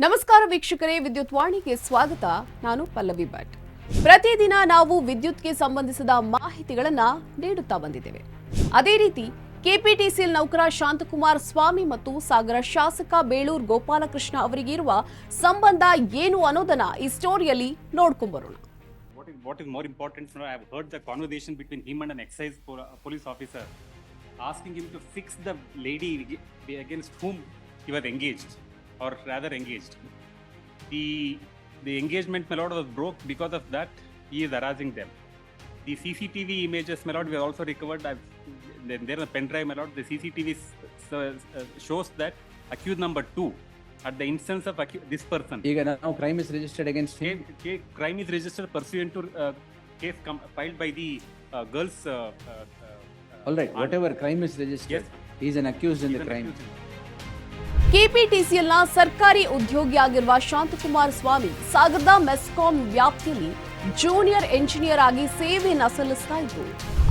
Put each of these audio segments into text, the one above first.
ನಮಸ್ಕಾರ ವೀಕ್ಷಕರೇ ವಿದ್ಯುತ್ ವಾಣಿಗೆ ಸ್ವಾಗತ. ನಾನು ಪಲ್ಲವಿ ಭಟ್. ಪ್ರತಿದಿನ ನಾವು ವಿದ್ಯುತ್ಗೆ ಸಂಬಂಧಿಸಿದ ಮಾಹಿತಿಗಳನ್ನ ನೀಡುತ್ತಾ ಬಂದಿದ್ದೇವೆ. ಅದೇ ರೀತಿ ಕೆಪಿಟಿಸಿಎಲ್ ನೌಕರ ಶಾಂತಕುಮಾರ್ ಸ್ವಾಮಿ ಮತ್ತು ಸಾಗರ ಶಾಸಕ ಬೇಳೂರು ಗೋಪಾಲಕೃಷ್ಣ ಅವರಿಗೆ ಇರುವ ಸಂಬಂಧ ಏನು ಅನ್ನೋದನ್ನ ಈ ಸ್ಟೋರಿಯಲ್ಲಿ ನೋಡ್ಕೊಂಡ್ಬರೋಣ What is, more important, sir, I have heard the conversation between him and an excise po- police officer asking him to fix the lady ag- against whom he or rather engaged. The, the engagement melod was broke because of that. He is harassing them. The CCTV images melod were also recovered. I've, then there is a pen drive melod. The CCTV uh, shows that accused number two at the instance of this person. Now crime is registered against him. Crime is registered pursuant to uh, case filed by the uh, girls. Uh, uh All right, whatever crime is registered, yes. he is an accused in the crime. ಕೆಪಿಟಿಸಿಎಲ್ನ ಸರ್ಕಾರಿ ಉದ್ಯೋಗಿಯಾಗಿರುವ ಶಾಂತಕುಮಾರ್ ಸ್ವಾಮಿ ಸಾಗರದ ಮೆಸ್ಕಾಂ ವ್ಯಾಪ್ತಿಯಲ್ಲಿ junior engineer ಆಗಿ ಸೇವೆಯನ್ನ ಸಲ್ಲಿಸ್ತಾ ಇದ್ರು.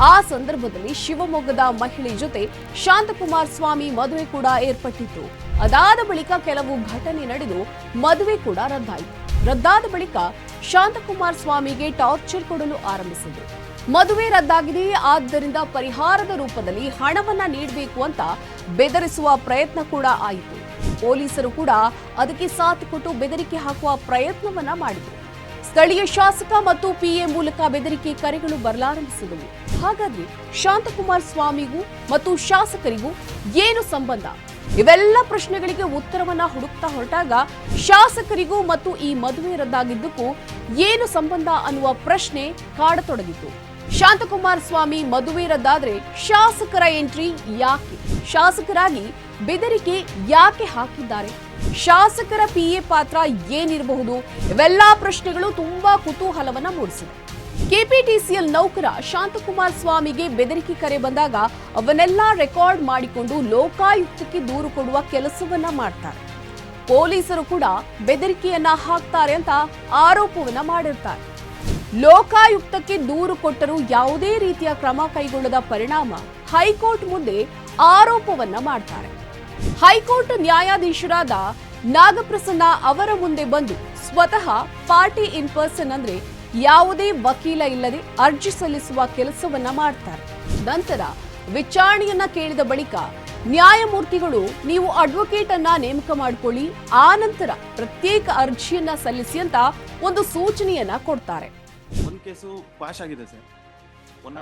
ಆ ಸಂದರ್ಭದಲ್ಲಿ ಶಿವಮೊಗ್ಗದ ಮಹಿಳೆ ಜೊತೆ ಶಾಂತಕುಮಾರ್ ಸ್ವಾಮಿ ಮದುವೆ ಕೂಡ ಏರ್ಪಟ್ಟಿತ್ತು. ಅದಾದ ಬಳಿಕ ಕೆಲವು ಘಟನೆ ನಡೆದು ಮದುವೆ ಕೂಡ ರದ್ದಾಯಿತು. ರದ್ದಾದ ಬಳಿಕ ಶಾಂತಕುಮಾರ್ ಸ್ವಾಮಿಗೆ ಟಾರ್ಚರ್ ಕೊಡಲು ಆರಂಭಿಸಿದ್ರು. ಮದುವೆ ರದ್ದಾಗಿದೆ, ಆದ್ದರಿಂದ ಪರಿಹಾರದ ರೂಪದಲ್ಲಿ ಹಣವನ್ನ ನೀಡಬೇಕು ಅಂತ ಬೆದರಿಸುವ ಪ್ರಯತ್ನ ಕೂಡ ಆಯಿತು. ಪೊಲೀಸರು ಕೂಡ ಅದಕ್ಕೆ ಸಾಥ್ ಕೊಟ್ಟು ಬೆದರಿಕೆ ಹಾಕುವ ಪ್ರಯತ್ನವನ್ನ ಮಾಡಿದರು. ಸ್ಥಳೀಯ ಶಾಸಕ ಮತ್ತು ಪಿಎ ಮೂಲಕ ಬೆದರಿಕೆ ಕರೆಗಳು ಬರಲಾರಂಭಿಸಿದವು. ಹಾಗಾಗಿ ಶಾಂತಕುಮಾರ್ ಸ್ವಾಮಿಗೂ ಮತ್ತು ಶಾಸಕರಿಗೂ ಏನು ಸಂಬಂಧ? ಇವೆಲ್ಲ ಪ್ರಶ್ನೆಗಳಿಗೆ ಉತ್ತರವನ್ನ ಹುಡುಕ್ತಾ ಹೊರಟಾಗ ಶಾಸಕರಿಗೂ ಮತ್ತು ಈ ಮದುವೆ ರದ್ದಾಗಿದ್ದಕ್ಕೂ ಏನು ಸಂಬಂಧ ಅನ್ನುವ ಪ್ರಶ್ನೆ ಕಾಡತೊಡಗಿತು. ಶಾಂತಕುಮಾರ್ ಸ್ವಾಮಿ ಮದುವೆ ರದ್ದಾದ್ರೆ ಶಾಸಕರ ಎಂಟ್ರಿ ಯಾಕೆ? ಶಾಸಕರಾಗಿ ಬೆದರಿಕೆ ಯಾಕೆ ಹಾಕಿದ್ದಾರೆ? ಶಾಸಕರ ಪಿಎ ಪಾತ್ರ ಏನಿರಬಹುದು? ಇವೆಲ್ಲಾ ಪ್ರಶ್ನೆಗಳು ತುಂಬಾ ಕುತೂಹಲವನ್ನ ಮೂಡಿಸಿದೆ. ಕೆಪಿಟಿಸಿಎಲ್ ನೌಕರ ಶಾಂತಕುಮಾರ್ ಸ್ವಾಮಿಗೆ ಬೆದರಿಕೆ ಕರೆ ಬಂದಾಗ ಅವನ್ನೆಲ್ಲ ರೆಕಾರ್ಡ್ ಮಾಡಿಕೊಂಡು ಲೋಕಾಯುಕ್ತಕ್ಕೆ ದೂರು ಕೊಡುವ ಕೆಲಸವನ್ನ ಮಾಡ್ತಾರೆ. ಪೊಲೀಸರು ಕೂಡ ಬೆದರಿಕೆಯನ್ನ ಹಾಕ್ತಾರೆ ಅಂತ ಆರೋಪವನ್ನ ಮಾಡಿರ್ತಾರೆ. ಲೋಕಾಯುಕ್ತಕ್ಕೆ ದೂರು ಕೊಟ್ಟರೂ ಯಾವುದೇ ರೀತಿಯ ಕ್ರಮ ಕೈಗೊಳ್ಳದ ಪರಿಣಾಮ ಹೈಕೋರ್ಟ್ ಮುಂದೆ ಆರೋಪವನ್ನ ಮಾಡ್ತಾರೆ. ಹೈಕೋರ್ಟ್ ನ್ಯಾಯಾಧೀಶರಾದ ನಾಗಪ್ರಸನ್ನ ಅವರ ಮುಂದೆ ಬಂದು ಸ್ವತಃ ಪಾರ್ಟಿ ಇನ್ ಪರ್ಸನ್ ಅಂದ್ರೆ ಯಾವುದೇ ವಕೀಲ ಇಲ್ಲದೆ ಅರ್ಜಿ ಸಲ್ಲಿಸುವ ಕೆಲಸವನ್ನ ಮಾಡ್ತಾರೆ. ನಂತರ ವಿಚಾರಣೆಯನ್ನ ಕೇಳಿದ ಬಳಿಕ ನ್ಯಾಯಮೂರ್ತಿಗಳು, ನೀವು ಅಡ್ವೊಕೇಟ್ ಅನ್ನ ನೇಮಕ ಮಾಡಿಕೊಳ್ಳಿ, ಆ ನಂತರ ಪ್ರತ್ಯೇಕ ಅರ್ಜಿಯನ್ನ ಸಲ್ಲಿಸಿ ಅಂತ ಒಂದು ಸೂಚನೆಯನ್ನ ಕೊಡ್ತಾರೆ. ಕೇಸು ಪಾಶ್ ಆಗಿದೆ ಸರ್. ಒನ್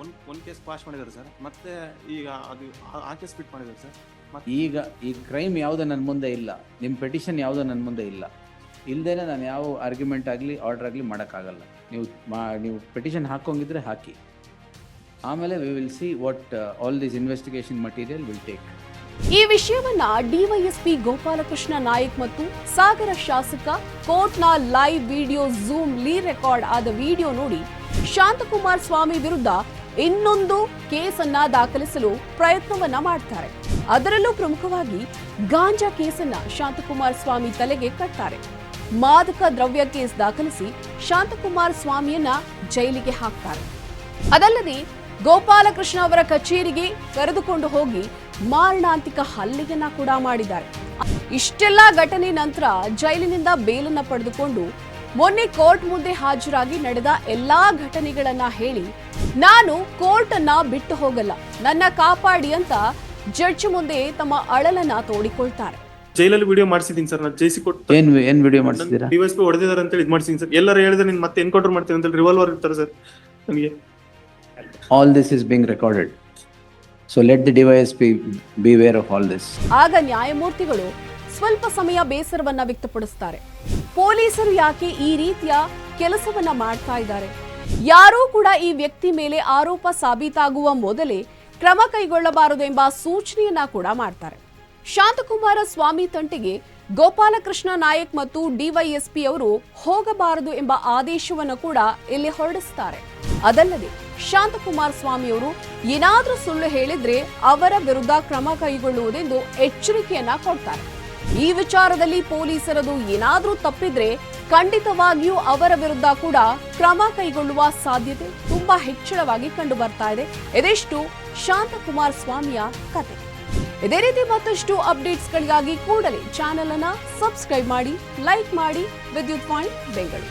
ಒನ್ ಒಂದು ಕೇಸ್ ಪಾಸ್ ಮಾಡಿದ್ದಾರೆ ಸರ್. ಮತ್ತೆ ಈಗ ಅದು ಆ- ಕೇಸ್ ಬಿಟ್ ಮಾಡಿದ್ದಾರೆ ಸರ್. ಮತ್ತೆ ಈಗ ಈ ಕ್ರೈಮ್ ಯಾವುದು ನನ್ನ ಮುಂದೆ ಇಲ್ಲ. ನಿಮ್ಮ ಪೆಟಿಷನ್ ಯಾವುದು ನನ್ನ ಮುಂದೆ ಇಲ್ಲ. ಇಲ್ದೇನೆ ನಾನು ಯಾವ ಆರ್ಗ್ಯುಮೆಂಟ್ ಆಗಲಿ ಆರ್ಡರ್ ಆಗಲಿ ಮಾಡೋಕ್ಕಾಗಲ್ಲ. ನೀವು ಮಾ ನೀವು ಪೆಟಿಷನ್ ಹಾಕೋಂಗಿದ್ರೆ ಹಾಕಿ. ಆಮೇಲೆ we will see what all this investigation material will take ಈ ವಿಷಯವನ್ನ ಡಿವೈಎಸ್ಪಿ ಗೋಪಾಲಕೃಷ್ಣ ನಾಯಕ್ ಮತ್ತು ಸಾಗರ ಶಾಸಕ ಕೋರ್ಟ್ನ ಲೈವ್ ವಿಡಿಯೋ ಝೂಮ್ ಲೀ ರೆಕಾರ್ಡ್ ಆದ ವಿಡಿಯೋ ನೋಡಿ ಶಾಂತಕುಮಾರ್ ಸ್ವಾಮಿ ವಿರುದ್ಧ ಇನ್ನೊಂದು ಕೇಸನ್ನ ದಾಖಲಿಸಲು ಪ್ರಯತ್ನವನ್ನ ಮಾಡ್ತಾರೆ. ಅದರಲ್ಲೂ ಪ್ರಮುಖವಾಗಿ ಗಾಂಜಾ ಕೇಸನ್ನ ಶಾಂತಕುಮಾರ್ ಸ್ವಾಮಿ ತಲೆಗೆ ಕಟ್ತಾರೆ. ಮಾದಕ ದ್ರವ್ಯ ಕೇಸ್ ದಾಖಲಿಸಿ ಶಾಂತಕುಮಾರ್ ಸ್ವಾಮಿಯನ್ನ ಜೈಲಿಗೆ ಹಾಕ್ತಾರೆ. ಅದಲ್ಲದೆ ಗೋಪಾಲಕೃಷ್ಣ ಅವರ ಕಚೇರಿಗೆ ಕರೆದುಕೊಂಡು ಹೋಗಿ ಮಾರಣಾಂತಿಕ ಹಲ್ಲೆಯನ್ನ ಕೂಡ ಮಾಡಿದ್ದಾರೆ. ಇಷ್ಟೆಲ್ಲ ಘಟನೆ ನಂತರ ಜೈಲಿನಿಂದ ಬೇಲನ್ನ ಪಡೆದುಕೊಂಡು ಮೊನ್ನೆ ಕೋರ್ಟ್ ಮುಂದೆ ಹಾಜರಾಗಿ ನಡೆದ ಎಲ್ಲಾ ಘಟನೆಗಳನ್ನ ಹೇಳಿ ನಾನು ಕೋರ್ಟ್ ಅನ್ನ ಬಿಟ್ಟು ಹೋಗಲ್ಲ ನನ್ನ ಕಾಪಾಡಿ ಅಂತ ಜಡ್ಜ್ ಮುಂದೆ ತಮ್ಮ ಅಳಲನ್ನ ತೋಡಿಕೊಳ್ತಾರೆ. ಜೈಲಲ್ಲಿ ವಿಡಿಯೋ ಮಾಡಿಸಿದ್ದೀನಿ ಸರ್ ನಾನು ಜೈಸಿ ಕೊಟ್ಟು ಏನ್ ಏನ್ ವಿಡಿಯೋ ಮಾಡಿಸಿದ್ದೀರಾ? ಡಿವೈಸ್ ಪಿ ಹೊಡೆದಿದ್ದಾರೆ ಅಂತ ಹೇಳಿ ಇದು ಮಾಡಿಸಿದ್ದೀನಿ ಸರ್. ಎಲ್ಲರೂ ಹೇಳಿದ್ರೆ ನೀನು ಮತ್ತೆ ಎನ್ಕೌಂಟರ್ ಮಾಡ್ತೀನಿ ಅಂತ ಹೇಳಿ ರಿವಾಲ್ವರ್ ಇರ್ತಾರೆ ಸರ್ ನನಗೆ. All this is being recorded so let the device be be aware of all this ಆಗ ನ್ಯಾಯಮೂರ್ತಿಗಳು ಸ್ವಲ್ಪ ಸಮಯ ಬೇಸರವನ್ನ ವ್ಯಕ್ತಪಡಿಸ್ತಾರೆ. ಪೊಲೀಸರು ಯಾಕೆ ಈ ರೀತಿಯ ಕೆಲಸವನ್ನ ಮಾಡ್ತಾ ಇದ್ದಾರೆ? ಯಾರೂ ಕೂಡ ಈ ವ್ಯಕ್ತಿ ಮೇಲೆ ಆರೋಪ ಸಾಬೀತಾಗುವ ಮೊದಲೇ ಕ್ರಮ ಕೈಗೊಳ್ಳಬಾರದು ಎಂಬ ಸೂಚನೆಯನ್ನ ಕೂಡ ಮಾಡ್ತಾರೆ. ಶಾಂತಕುಮಾರ ಸ್ವಾಮಿ ತಂಟೆಗೆ ಗೋಪಾಲಕೃಷ್ಣ ನಾಯಕ್ ಮತ್ತು ಡಿವೈಎಸ್ಪಿ ಅವರು ಹೋಗಬಾರದು ಎಂಬ ಆದೇಶವನ್ನು ಕೂಡ ಇಲ್ಲಿ ಹೊರಡಿಸುತ್ತಾರೆ. ಅದಲ್ಲದೆ ಶಾಂತಕುಮಾರ್ ಸ್ವಾಮಿ ಅವರು ಏನಾದ್ರೂ ಸುಳ್ಳು ಹೇಳಿದ್ರೆ ಅವರ ವಿರುದ್ಧ ಕ್ರಮ ಕೈಗೊಳ್ಳುವುದೆಂದು ಎಚ್ಚರಿಕೆಯನ್ನ ಕೊಡ್ತಾರೆ. ಈ ವಿಚಾರದಲ್ಲಿ ಪೊಲೀಸರದು ಏನಾದರೂ ತಪ್ಪಿದ್ರೆ ಖಂಡಿತವಾಗಿಯೂ ಅವರ ವಿರುದ್ಧ ಕೂಡ ಕ್ರಮ ಕೈಗೊಳ್ಳುವ ಸಾಧ್ಯತೆ ತುಂಬಾ ಹೆಚ್ಚಳವಾಗಿ ಕಂಡು ಬರ್ತಾ ಇದೆ. ಇದೆಷ್ಟು ಶಾಂತಕುಮಾರ್ ಸ್ವಾಮಿಯ ಕತೆ. ಇದೇ ರೀತಿ ಮತ್ತಷ್ಟು ಅಪ್ಡೇಟ್ಸ್ಗಳಿಗಾಗಿ ಕೂಡಲೇ ಚಾನೆಲ್ ಅನ್ನ ಸಬ್ಸ್ಕ್ರೈಬ್ ಮಾಡಿ ಲೈಕ್ ಮಾಡಿ ವಿದ್ಯುತ್ ಪಾಯಿಂಟ್ ಬೆಂಗಳೂರು.